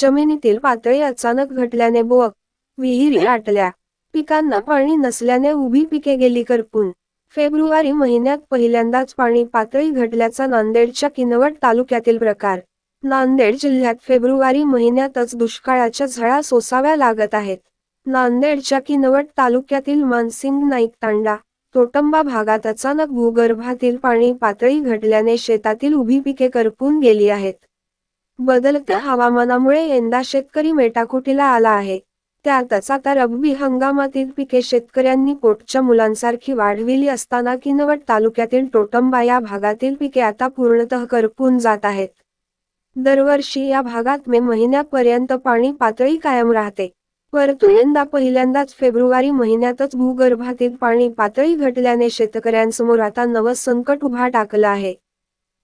जमिनीतील पातळी अचानक घटल्याने बोअक विहिरी आटल्या. पिकांना पाणी नसल्याने उभी पिके गेली करपून. फेब्रुवारी महिन्यात पहिल्यांदाच पाणी पातळी घटल्याचा नांदेडच्या किनवट तालुक्यातील प्रकार. नांदेड जिल्ह्यात फेब्रुवारी महिन्यातच दुष्काळाच्या झळा सोसाव्या लागत आहेत. नांदेडच्या किनवट तालुक्यातील मानसिंग नाईक तांडा तोटंबा भागात अचानक भूगर्भातील पाणी पातळी घटल्याने शेतातील उभी पिके करपून गेली आहेत. बदलत्या हवामानामुळे यंदा शेतकरी मेटाकुटीला आला आहे. त्यातच आता रब्बी हंगामातील पिके शेतकऱ्यांनी पोटच्या मुलांसारखी वाढविली असताना किनवट तालुक्यातील टोटंबा या भागातील पिके आता पूर्णतः करपून जात आहेत. दरवर्षी या भागात मे महिन्यापर्यंत पाणी पातळी कायम राहते. परंतु यंदा पहिल्यांदाच फेब्रुवारी महिन्यातच भूगर्भातील पाणी पातळी घटल्याने शेतकऱ्यांसमोर आता नवं संकट उभा टाकलं आहे.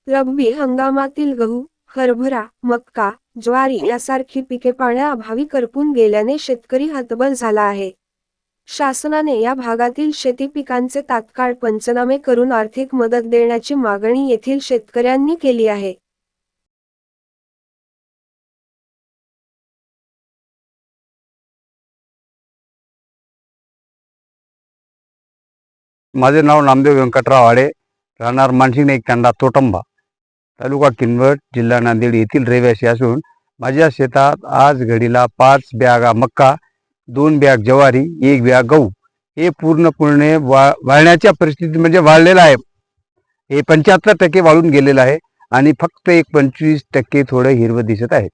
रब्बी हंगामातील गहू हरभरा मक्का ज्वारी यासारखी पिके पाण्याअभावी करपून गेल्याने शेतकरी हतबल झाला आहे. शासनाने या भागातील शेती पिकांचे तात्काळ पंचनामे करून आर्थिक मदत देण्याची मागणी येथील शेतकऱ्यांनी केली आहे. माझे नाव नामदेव व्यंकटराव आडे राहणार मानसिंग एक तांडा तोटंबा. तालुका किनवट जिल्हा नांदेड येथील रहिवासी असून माझ्या शेतात आज घडीला पाच बॅगा मक्का दोन बॅग ज्वारी एक बॅग गहू. हे पूर्णपणे वा वाळण्याच्या परिस्थितीत म्हणजे वाळलेलं आहे. हे पंच्याहत्तर टक्के वाळून गेलेलं आहे आणि फक्त एक पंचवीस टक्के थोडं हिरवं दिसत आहे.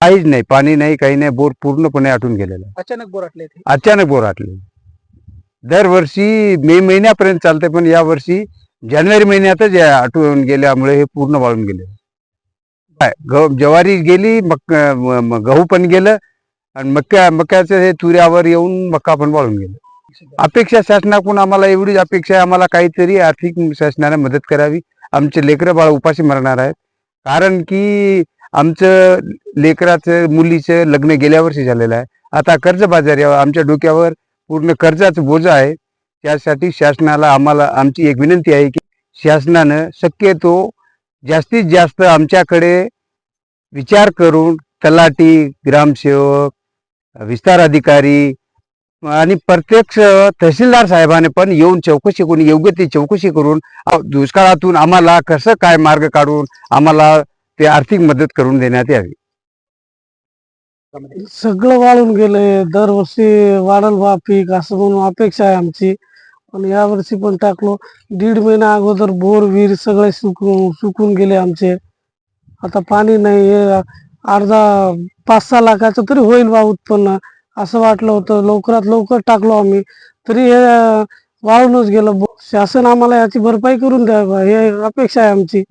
काहीच नाही पाणी नाही काही नाही बोर पूर्णपणे आटून गेलेलं आहे. अचानक बोराटले ते अचानक बोर आटले. दरवर्षी मे महिन्यापर्यंत चालते पण या वर्षी जानेवारी महिन्यातच या गेल्यामुळे हे पूर्ण वाळून गेले. काय, ग ज्वारी गेली मक गहू पण गेलं आणि मक्या मक्याचं हे तुऱ्यावर येऊन मक्का पण वाळून गेलं. अपेक्षा शासनाकडून आम्हाला एवढीच अपेक्षा आहे आम्हाला काहीतरी आर्थिक शासनाने मदत करावी. आमचे लेकरं बाळ उपाशी मरणार आहेत. कारण की आमचं लेकराचं मुलीचं लग्न गेल्या वर्षी झालेलं आहे. आता कर्जबाजारी आमच्या डोक्यावर पूर्ण कर्जाचं बोज आहे. त्यासाठी शासनाला आम्हाला आमची एक विनंती आहे की शासनानं शक्यतो जास्तीत जास्त आमच्याकडे विचार करून तलाठी ग्रामसेवक विस्तार अधिकारी आणि प्रत्यक्ष तहसीलदार साहेबाने पण येऊन चौकशी करून योग्य ती चौकशी करून दुष्काळातून आम्हाला कसं काय मार्ग काढून आम्हाला ते आर्थिक मदत करून देण्यात यावी? सगळं वाळून गेले दरवर्षी वाढल बा पीक असं म्हणून अपेक्षा आहे आमची. पण या वर्षी पण टाकलो. दीड महिना अगोदर बोर विहीर सगळे सुकून सुकून गेले आमचे. आता पाणी नाही हे अर्धा पाच सहा लाखाचं तरी होईल बा उत्पन्न. असं वाटलं होतं. लवकरात लवकर टाकलो आम्ही. तरी हे वाळूनच गेलं. शासन आम्हाला याची भरपाई करून द्यावी हे अपेक्षा आहे आमची.